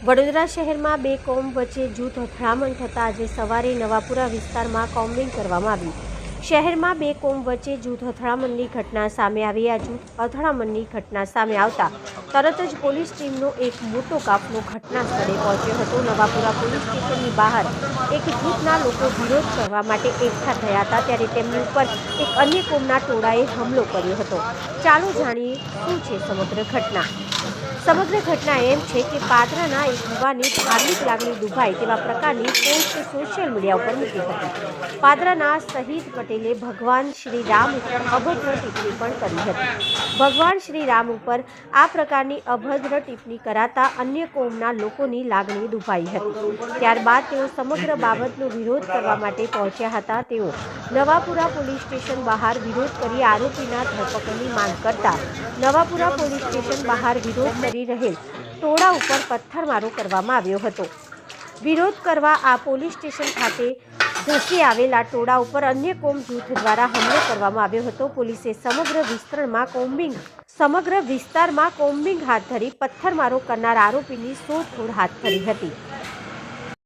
વડોદરા શહેરમાં બે કોમ વચ્ચે જૂથ અથડામણ થતાં આજે સવારે નવાપુરા વિસ્તારમાં કોમ્બિંગ કરવામાં આવ્યું શહેરમાં બે કોમ વચ્ચે જૂથ અથડામણની ઘટના સામે આવી. આ જૂથ અથડામણની ઘટના સામે આવતા તરત જ પોલીસ ટીમનો એક મોટો કાફલો ઘટના સ્થળે પહોંચ્યો હતો. નવાપુરા પોલીસ સ્ટેશનની બહાર એક જૂથના લોકો વિરોધ કરવા માટે એકઠા થયા હતા, ત્યારે તેમની ઉપર એક અન્ય કોમના ટોળાએ હુમલો કર્યો હતો. ચાલો જાણીએ શું છે સમગ્ર ઘટના. સમગ્ર ઘટના એમ છે કે પાદરાના એક યુવાને ધાર્મિક લાગણી દુભાય તેવા પ્રકારની પોસ્ટ સોશિયલ મીડિયા ઉપર મૂકી હતી. પાદરાના શહીદ પટેલે ભગવાન શ્રી રામ ઉપર અભદ્ર ટિપ્પણી પણ કરી હતી. ભગવાન શ્રી રામ ઉપર આ પ્રકારની અભદ્ર ટિપ્પણી કરાતા અન્ય કોમના લોકોની લાગણી દુભાઈ હતી. ત્યારબાદ તેઓ સમગ્ર બાબતનો વિરોધ કરવા માટે પહોંચ્યા હતા. તેઓ નવાપુરા પોલીસ સ્ટેશન બહાર વિરોધ કરી આરોપીના ધરપકડની માંગ કરતા નવાપુરા પોલીસ સ્ટેશન બહાર વિરોધ કરી રહેલ ટોળા ઉપર પથ્થરમારો કરવામાં આવ્યો હતો. વિરોધ કરવા આ પોલીસ સ્ટેશન ખાતે ધસી આવેલા ટોળા ઉપર અન્ય કોમ જૂથ દ્વારા હુમલો કરવામાં આવ્યો હતો. પોલીસે સમગ્ર વિસ્તરણમાં કોમ્બિંગ સમગ્ર વિસ્તારમાં કોમ્બિંગ હાથ ધરી પથ્થરમારો કરનાર આરોપીની શોધખોળ હાથ ધરી હતી.